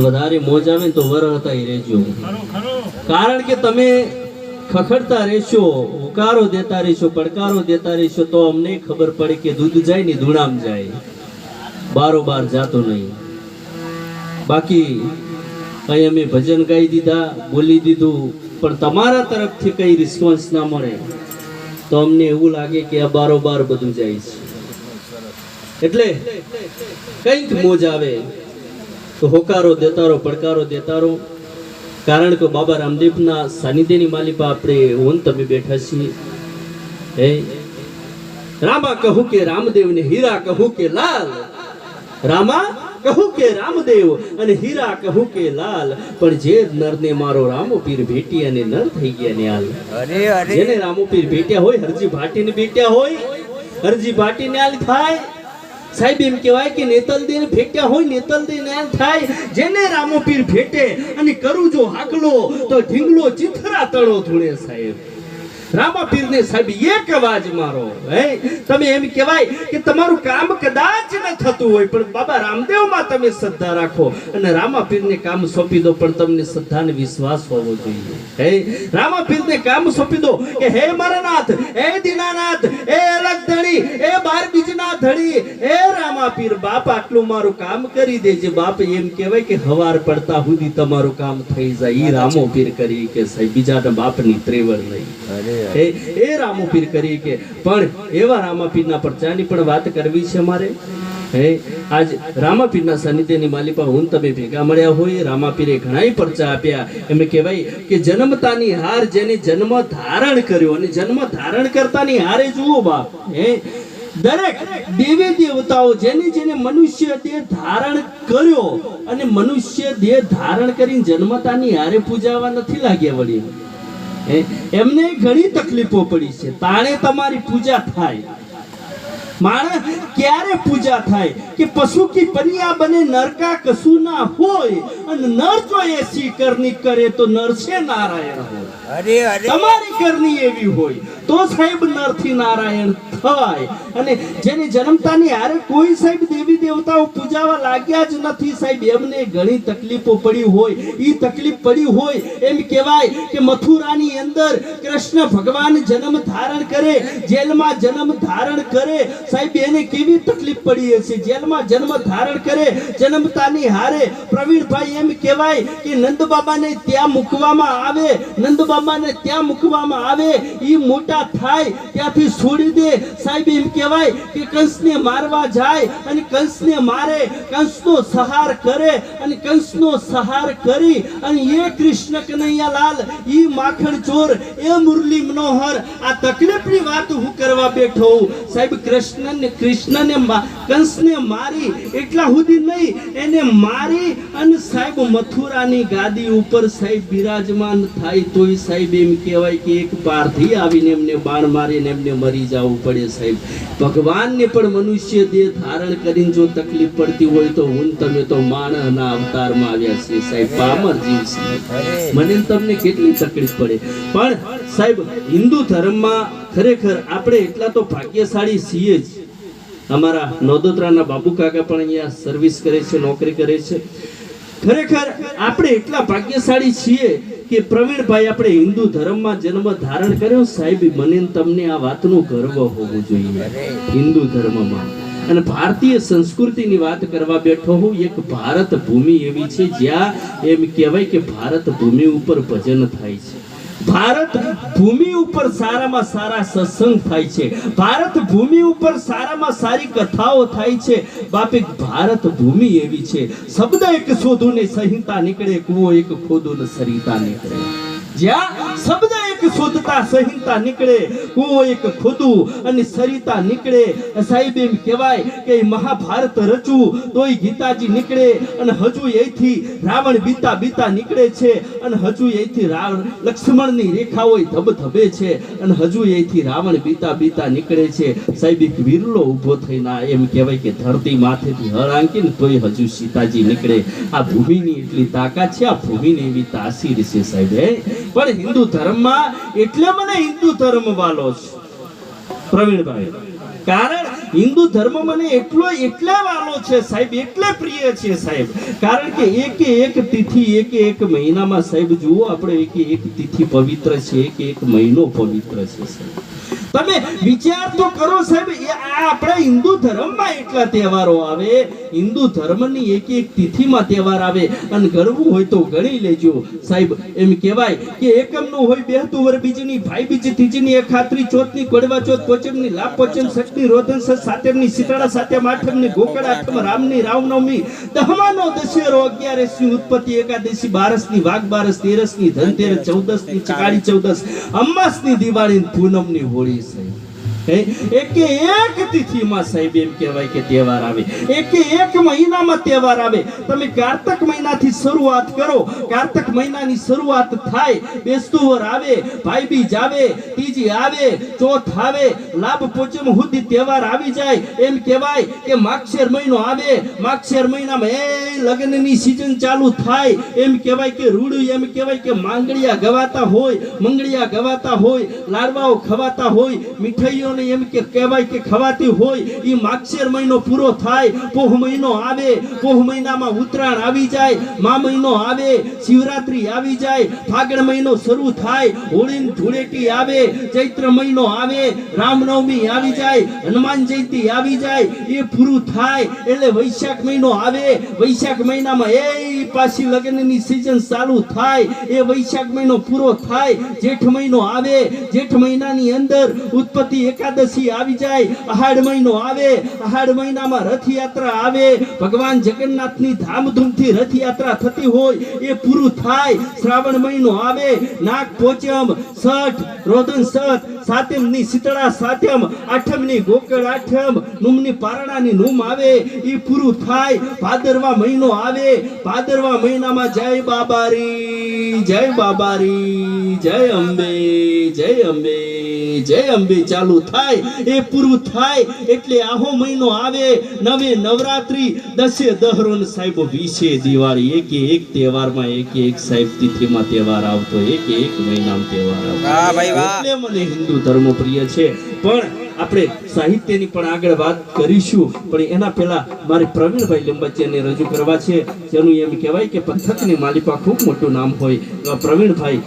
વધારે મોજ આવે ને તો વર હતા એ રહેજો. કારણ કે તમે ખખડતા રહેશો, હુકારો દેતા રહેશો, પડકારો દેતા રહેશો, તો અમને ખબર પડે કે દૂધ જાય ને ધૂણામ જાય. બારોબાર જાતો નહીં. બાકી અહીં અમે ભજન ગાઈ દીધા, બોલી દીધું, પણ તમારા તરફથી કઈ રિસ્પોન્સ ના મળે. તો અમને એવું લાગે કે આ બારોબાર બધું જાય છે. એટલે કંઈક મોજ આવે. તો હોકારો દેતારો પડકારો દેતારો. કારણ કે બાબા રામદેવના સાનિધ્યની માલિપા આપણે ઓન તમે બેઠા છીએ. હે? રામા કહું કે રામદેવ ને હીરા કહું કે લાલ. રામા કહું કે રામદેવ અને હીરા કહું કે લાલ. પણ જે નરને મારો રામો પીર ભેટી અને નર થઈ ગયા ને હાલ. જેને રામો પીર ભેટ્યા હોય હરજી ભાટીને ભેટ્યા હોય હરજી ભાટીને હાલ થાય. સાહેબ, એમ કહેવાય કે નેતલદીને ભેટ્યા હોય નેતલદીને એમ થાય. જેને રામો પીર ભેટે અને કરું જો હાકલો, તો ઢીંગલો ચિથરા તળો ધૂણે સાહેબ. રામા પીરને સાહેબ, એક અવાજ મારો તમે એમ કહેવાય કે તમારું કામ કદાચ ન થતું હોય, પણ બાબા રામદેવમાં તમે શ્રદ્ધા રાખો અને રામા પીરને કામ સોંપી દો, પણ તમને શ્રદ્ધા ને વિશ્વાસ હોવો જોઈએ, હે? રામા પીરને કામ સોંપી દો કે, હે મારા નાથ હે દીનાનાથ, હે અલગ ધણી હે બાર બીજના ધણી. હે રામા પીર બાપ આટલું મારું કામ કરી દેજે. બાપ એમ કહેવાય કે હવાર પડતા સુધી તમારું કામ થઈ જાય. એ રામો પીર કરી કે સાહેબ બીજાના બાપની ત્રેવર નહીં. એ રામો પીર કરી કે પણ એવા રામાપીરના પરચાની પણ વાત કરવી છે મારે? હે આજ રામાપીરના સાનિધ્યની માલિપા હું તમે ભેગા મળ્યા હોય રામાપીરે ઘણાય પરચા આપ્યા. એમ કહેવાય કે જન્મતાની હાર જેને જન્મ ધારણ કર્યો અને જન્મ ધારણ કરતાની હારે જુઓ બાપ. હે દરેક દેવી દેવતાઓ જેને જેને મનુષ્ય દેહ ધારણ કર્યો અને મનુષ્ય દેહ ધારણ કરીને જન્મતાની હારે પૂજાવા નથી લાગ્યા વળી. એમને ઘણી તકલીફો પડી છે. તાણે તમારી પૂજા થાય. માણસ ક્યારે પૂજા થાય? કે પશુ કી પનિયા બને નરકા કશું ના હોય અને નર જો એસી કરની કરે તો નર છે નારાયણ હોય. તમારી કરની એવી હોય. તો સાહેબ નરથી નારાયણ થાય. અને જેની જન્મતાની હારે કોઈ સાહેબ દેવી દેવતાઓ પૂજાવા લાગ્યા જ નથી સાહેબ, એમને ઘણી તકલીફો પડી હોય. એ તકલીફ પડી હોય એમ કહેવાય કે મથુરાની અંદર કૃષ્ણ ભગવાન જન્મ ધારણ કરે, જેલમાં જન્મ ધારણ કરે. સાહેબ, એને કેવી તકલીફ પડી હશે? જેલમાં જન્મ ધારણ કરે, જન્મતાની હારે. પ્રવીણભાઈ એમ કહેવાય કે નંદ બાબાને ત્યાં મૂકવામાં આવે નંદ બાબાને ત્યાં મૂકવામાં આવે. એ મોટા થાય, ત્યાંથી છોડી દે સાહેબ એમ કહેવાય કે કંસને મારવા જાય અને કંસને મારે, કંસનો સહાર કરે અને કંસનો સહાર કરી અને એ કૃષ્ણ કનૈયાલાલ, ઈ માખણ ચોર, એ મુરલી મનોહર આ તકલીફની વાત હું કરવા બેઠો સાહેબ, કૃષ્ણને કૃષ્ણને કંસને મારી એટલા સુધી નહીં, એને મારી અને સાહેબ મથુરાની ગાદી ઉપર સાહેબ બિરાજમાન થાય તોય સાહેબ એમ કહેવાય કે એક પારથી આવીને એમને બાણ મારીને એમને મરી જવું પડે સાહેબ. ભગવાનને પણ મનુષ્ય દેહ ધારણ કરીને જો તકલીફ પડતી હોય તો હું તમે તો માણસના અવતારમાં આવ્યા છે સાહેબ. પામર જીવ છે મને તમને કેટલી તકલીફ પડે. પણ સાહેબ, હિન્દુ ધર્મમાં ખરેખર આપણે એટલા તો ભાગ્યશાળી છીએ જ. અમારા નોદોત્રાના બાબુ કાકા પણ અહીંયા સર્વિસ કરે છે, નોકરી કરે છે. ખરેખર આપણે એટલા ભાગ્યશાળી છીએ કે પ્રવીણભાઈ આપણે હિન્દુ ધર્મમાં જન્મ ધારણ કર્યો, સાહેબ મને તમને આ વાતનો ગર્વ હોવો જોઈએ. હિન્દુ ધર્મમાં. અને ભારતીય સંસ્કૃતિની વાત કરવા બેઠો હું, એક ભારત ભૂમિ એવી છે જ્યાં એમ કહેવાય કે ભારત ભૂમિ ઉપર ભજન થાય છે. ભારત ભૂમિ ઉપર સારામાં સારા સત્સંગ થાય છે. ભારત ભૂમિ ઉપર સારામાં સારી કથાઓ થાય છે. બાપે ભારત ભૂમિ એવી છે. શબ્દ એક શોધું ને સંહિતા નીકળે, કુવો એક ખોદું ને સરિતા નીકળે. જ્યાં શબ્દ એક શોધતા સંહિતા નીકળે, કુવો એક ખોદું અને સરિતા નીકળે. સાહેબ એમ કહેવાય કે મહાભારત રચવું તોય ગીતાજી નીકળે અને હજુ એથી રાવણ બીતા બીતા નીકળે છે અને હજુ એથી રાવણ લક્ષ્મણની રેખાઓ ધબધબે છે અને હજુ એથી રાવણ બીતા બીતા નીકળે છે. સાહેબ એક વિરલો ઊભો થઈને એમ કહેવાય કે ધરતી માથેથી હળ આંકીને તોય હજુ સીતાજી નીકળે. આ ભૂમિની એટલી તાકાત છે, આ ભૂમિની એવી તાસીર છે સાહેબ પણ હિન્દુ ધર્મમાં એટલે મને હિન્દુ ધર્મ વાલો છે. પ્રવીણભાઈ. કારણ હિન્દુ ધર્મ મને એટલો એટલા વાલો છે સાહેબ, એટલે પ્રિય છે સાહેબ. કારણ કે એકે એક તિથિ, એકે એક મહિનામાં સાહેબ, જુઓ આપણે એકે એક તિથિ પવિત્ર છે, એક એક મહિનો પવિત્ર છે સાહેબ. તમે વિચાર તો કરો સાહેબ આપણા હિન્દુ ધર્મમાં એટલા તહેવારો આવે, હિન્દુ ધર્મની એક એક તિથિમાં તહેવાર આવે, અને ગરવું હોય તો ગણી લેજો. સાહેબ, એમ કહેવાય કે એકમનું હોય બેહતું વર બીજની, ભાઈ બીજી ત્રીજીની, એક ખાતરી ચોથની, કોડવા ચોથ પોચમની, લાભ પોચમ સટની રોધન સત સાતમની, શીતળા સાતમ આઠમની, ગોકળ આઠમ રામની રામનવમી દહમાનો દશેરો અગિયારસની ઉત્પત્તિ એકાદશી, બારસની વાઘ, બારસ તેરસની ધનતેરસ, ચૌદસની ચકાળી ચૌદસ, અમાસની દિવાળી, પૂનમની હોળી. સાહેબ હે? તહેવાર આવે. જાય. એમ કહેવાય કે માગશેર મહિનો આવે. માગશેર મહિનામાં એ લગ્નની સિઝન ચાલુ થાય. એમ કહેવાય કે રૂડું, એમ કહેવાય કે માંગડિયા ગવાતા હોય, મંગળિયા ગવાતા હોય, લાડવાઓ ખવાતા હોય મીઠાઈઓને એમ કે કહેવાય કે ખવાતી હોય એ માગશેર મહિનો પૂરો થાય, પોહ મહિનો આવે, પોહ મહિનામાં ઉત્તરાયણ આવી જાય, મા મહિનો આવે, શિવરાત્રી આવી જાય, ફાગણ મહિનો શરૂ થાય હોળી ધૂળેટી આવે, ચૈત્ર મહિનો આવે, રામનવમી આવી જાય, હનુમાન જયંતિ આવી જાય, એ પૂરું થાય, એટલે વૈશાખ મહિનો આવે, વૈશાખ મહિનામાં એ પાછી લગ્નની સિઝન ચાલુ થાય, એ વૈશાખ મહિનો પૂરો થાય, જેઠ મહિનો આવે, જેઠ મહિનાની અંદર ઉત્પત્તિ એકાદશી આવી જાય, અહાડ મહિનો આવે, અહાડ મહિનામાં રથયાત્રા આવે, ભગવાન જગન્નાથની ધામધૂમથી રથયાત્રા થતી હોય, એ પૂરું થાય, શ્રાવણ મહિનો આવે, નાગ પોચમ સઠ, રોદન સત સાતમની શીતળા સાતમ આઠમની ગોકળ આઠમ નુમની પારણાની નુમ આવે એ પૂરું થાય. ભાદરવા મહિનો આવે ભાદરવા મહિનામાં જય બાબારી જય બાબારી જય અંબે જય અંબે જય અંબે ચાલુ થાય. એ પૂરું થાય એટલે આહો મહિનો આવે નવે નવરાત્રી દસે દહરોન સાહેબ વીસે દિવાળી એકે એક તહેવારમાં એકે એક સાહેબ તિથિમાં તહેવાર આવતો એકે એક મહિનામાં તહેવાર આવતો. ભાઈ એટલે મને હિન્દુ ધર્મ પ્રિય છે. પણ આપણે સાહિત્યની પણ આગળ વાત કરીશું. પણ એના પહેલા મારે પ્રવીણભાઈ લીંબાચિયાને રજૂ કરવા છે. જેનું એમ કહેવાય કે પંથકની માલિપા ખૂબ મોટું નામ હોય. પ્રવીણભાઈ